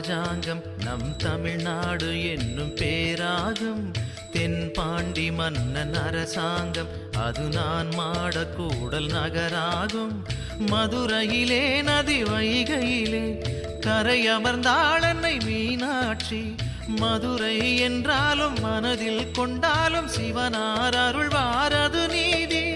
ராஜாங்கம் நம் தமிழ்நாடு என்னும் பேராகும். தென்பாண்டி மன்னன் அரசாங்கம் அது நான் மாடக்கூடல் நகராகும். மதுரையிலே நதி வைகையிலே கரை அமர்ந்தாள் அன்னை மீனாட்சி. மதுரை என்றாலும் மனதில் கொண்டாலும் சிவனார் அருள்வாரது நீதி.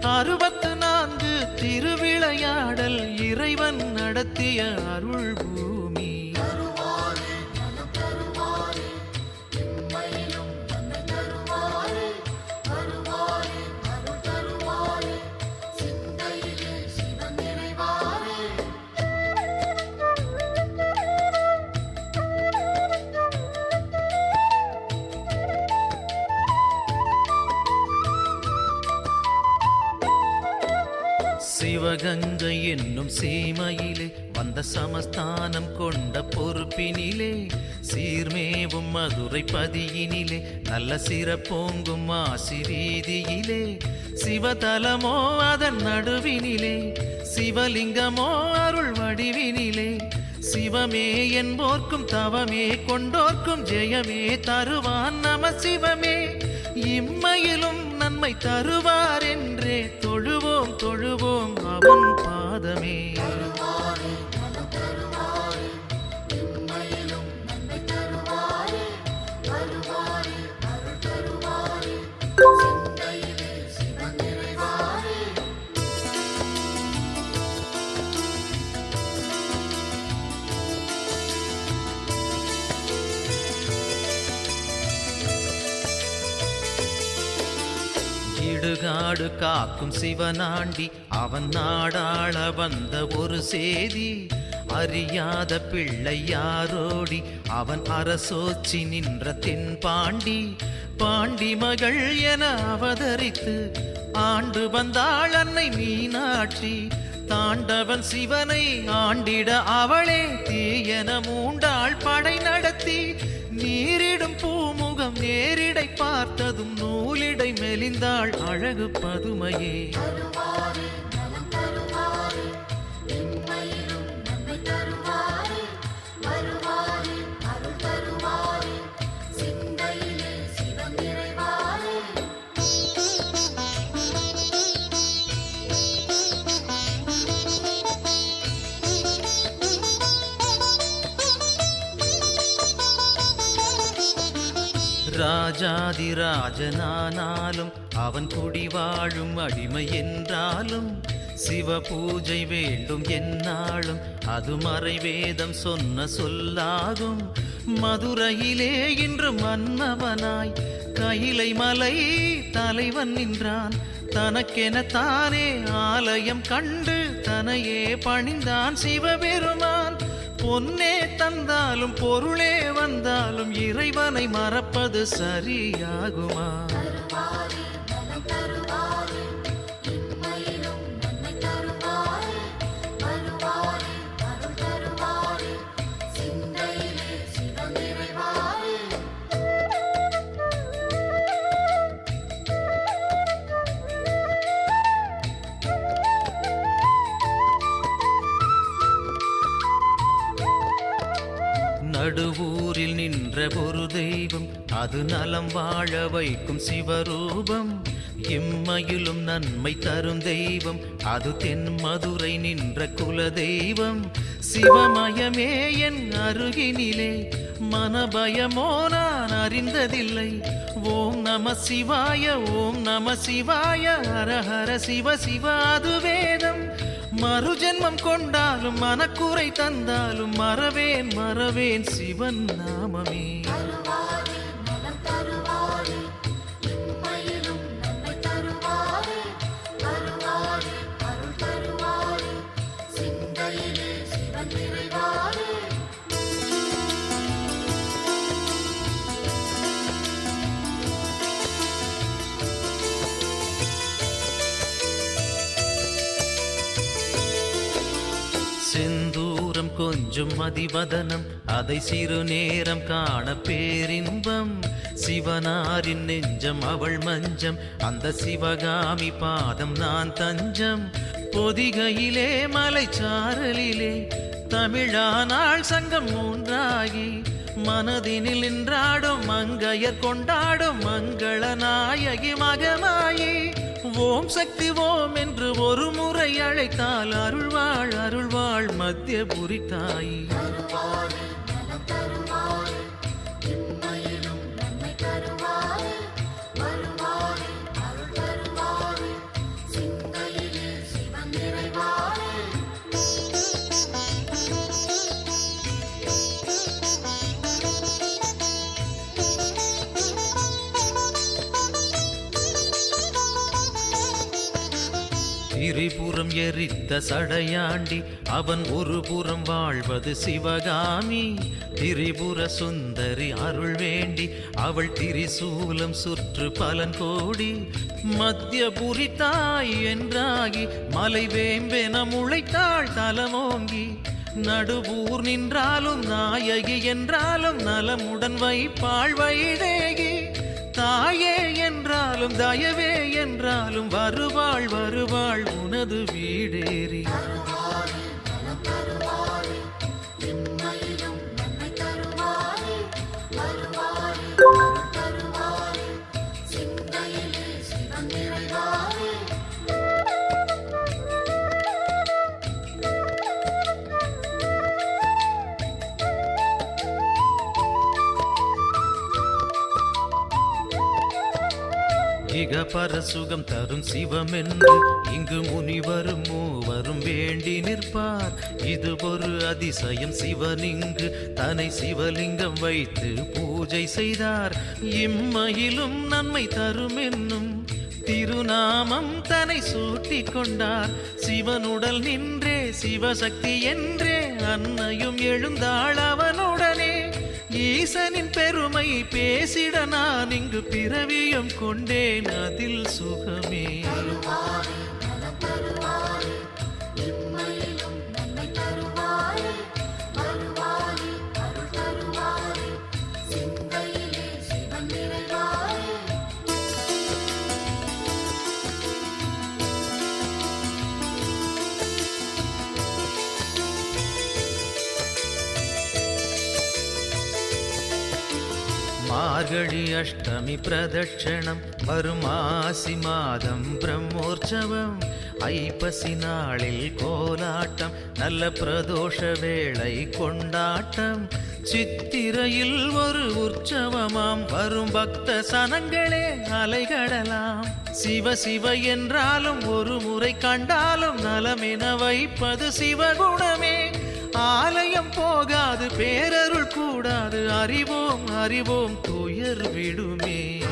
அறுபத்து நான்கு திருவிளையாடல் இறைவன் நடத்திய அருள்பூ பூமி சிவகங்கை என்னும் சீமையிலே வந்த சமஸ்தானம் கொண்ட பொறுப்பினிலே சீர்மேவும் மதுரை பதியினிலே நல்ல சிறப்போங்கும் ஆசி வீதியிலே சிவதலமோ அதன் நடுவினிலே சிவலிங்கமோ அருள் வடிவினிலே சிவமே என்போர்க்கும் தவமே கொண்டோர்க்கும் ஜெயமே தருவான் நம சிவமே. இம்மையிலும் நன்மை தருவான் பாதமே நெடுகாடு காக்கும் சிவனாண்டி. அவன் நாடாள வந்த ஒரு சேதி. அறியாத பிள்ளை யாரோடி. அவன் அரசோச்சி நின்ற தென் பாண்டி. பாண்டி மகள் என அவதரித்து ஆண்டு வந்தாள் அன்னை மீனாட்சி. தாண்டவன் சிவனை ஆண்டிட அவளே தீயன மூண்டாள் படை நடத்தி. நீரிடும் பூமு முகம் நேரிடை பார்த்ததும் நூலிடை மெலிந்தாள் அழகு பதுமையே. ராஜாதிராஜனானாலும் அவன் குடி வாழும் அடிமை என்றாலும் சிவ பூஜை வேண்டும் என்னாலும் அது மறைவேதம் சொன்ன சொல்லாகும். மதுரையிலே இன்று மன்னவனாய் கைலை மலை தலைவன் நின்றான். தனக்கென தானே ஆலயம் கண்டு தனையே பணிந்தான் சிவபெருமான். பொன்னே தந்தாலும் பொருளே வந்தாலும் இறைவனை மறப்பது சரியாகுமா? நடுவூரில் நின்ற ஒரு தெய்வம் அது நலம் வாழ வைக்கும் சிவரூபம். இம்மையிலும் நன்மை தரும் தெய்வம் அது தென் மதுரை நின்ற குல தெய்வம் சிவமயமே என் அருகினிலே மனபயமோ நான் அறிந்ததில்லை. ஓம் நம சிவாய ஓம் நம சிவாய ஹர ஹர சிவ சிவ அது வேதம். மறுஜென்மம் கொண்டாலும் மனக்குறை தந்தாலும் மறவேன் மறவேன் சிவன் நாமமே செந்தூரம் கொஞ்சம் மதிவதனம். அதை சிறு நேரம் காண பேரின்பம். சிவனாரின் நெஞ்சம் அவள் மஞ்சம். அந்த சிவகாமி பாதம் நான் தஞ்சம். பொதிகையிலே மலைச்சாரலிலே தமிழானாள் சங்கம் மூன்றாகி மனதினில் நின்றாடும் மங்கையர் கொண்டாடும் மங்கள நாயகி மகமாயி ஓம் சக்தி ஓம் என்று ஒரு முறை அழைத்தால் அருள்வாள் அருள்வாள் மத்தியபுரி தாயி. இருபுறம் எரித்த சடையாண்டி அவன் ஒரு புறம் வாழ்வது சிவகாமி. திரிபுர சுந்தரி அருள் வேண்டி அவள் திரிசூலம் சுற்று பலன் கோடி. மத்தியபுரி தாய் என்றாகி மலை வேம்பென முளைத்தாள் தலமோங்கி. நடுவூர் நின்றாலும் நாயகி என்றாலும் நலமுடன் வைப்பாள் வைதேகி. தாயே என்றாலும் தயவே என்றாலும் வருவாள் வருவாள் உனது வீடேறி. பரசுகம் தரும் சிவமென்று இங்கு முனிவரும் மூவரும் வேண்டி நிற்பார். இது ஒரு அதிசயம் சிவனிங்கு தன்னை சிவலிங்கம் வைத்து பூஜை செய்தார். இம்மையிலும் நன்மை தரும் என்னும் திருநாமம் தன்னை சூட்டி கொண்டார். சிவனுடல் நின்றே சிவசக்தி என்றே அன்னையும் எழுந்தாள் அவனுடனே. ஈசனின் பெருமை பேசிட நான் இங்கு பிறவியும் கொண்டேன் அதில் சுகமே. மார்கழி அஷ்டமி பிரதட்சணம் வரும் மாதம் பிரம்மோற்சவம் ஐப்பசி நாளில் கோலாட்டம் நல்ல பிரதோஷ வேளை கொண்டாட்டம் சித்திரையில் ஒரு உற்சவமாம் வரும் பக்த சனங்களே அலைகடலாம் சிவ சிவ என்றாலும் ஒரு முறை கண்டாலும் நலமென வைப்பது சிவகுணமே ஆலயம் போகாது பேரருள் கூடாது. அறிவோம் அறிவோம் துயர் விடுமே.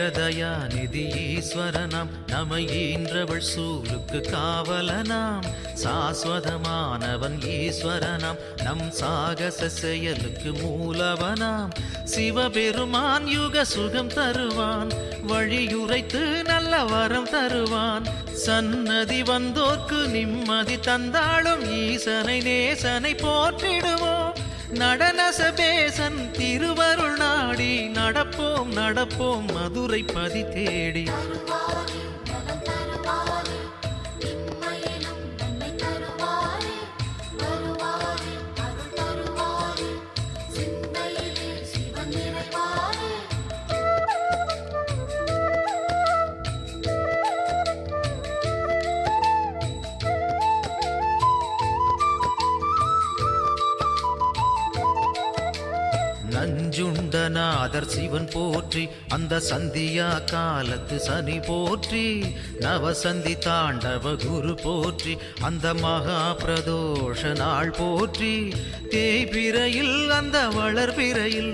ஏகதயாநிதி ஈஸ்வரனாம் நமை ஈன்றவள் சூலுக்கு காவலனாம். சாஸ்வதமானவன் ஈஸ்வரனாம். நம் சாகச செயலுக்கு மூலவனாம். சிவபெருமான் யுக சுகம் தருவான். வழியுரைத்து நல்ல வரம் தருவான். சன்னதி வந்தோர்க்கு நிம்மதி தந்தாலும் ஈசனை நேசனை போற்றிடுவோம். நடன சபேசன் திருவருள் நாடி நடப்போம் நடப்போம் மதுரை பதி தேடி. நாதர் சிவன் போற்றி அந்த சந்தியா காலத்து சனி போற்றி நவசந்தி தாண்டவ குரு போற்றி அந்த மகா பிரதோஷ நாள் போற்றி. தேய்பிறையில் அந்த வளர்பிறையில்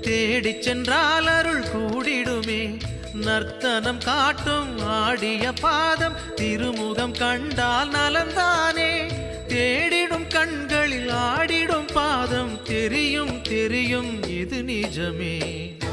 தேடிச் சென்றால் அருள் கூடிடுமே. நர்த்தனம் காட்டும் ஆடிய பாதம் திருமுகம் கண்டால் நலந்தானே. தேடிடும் கண் जमीन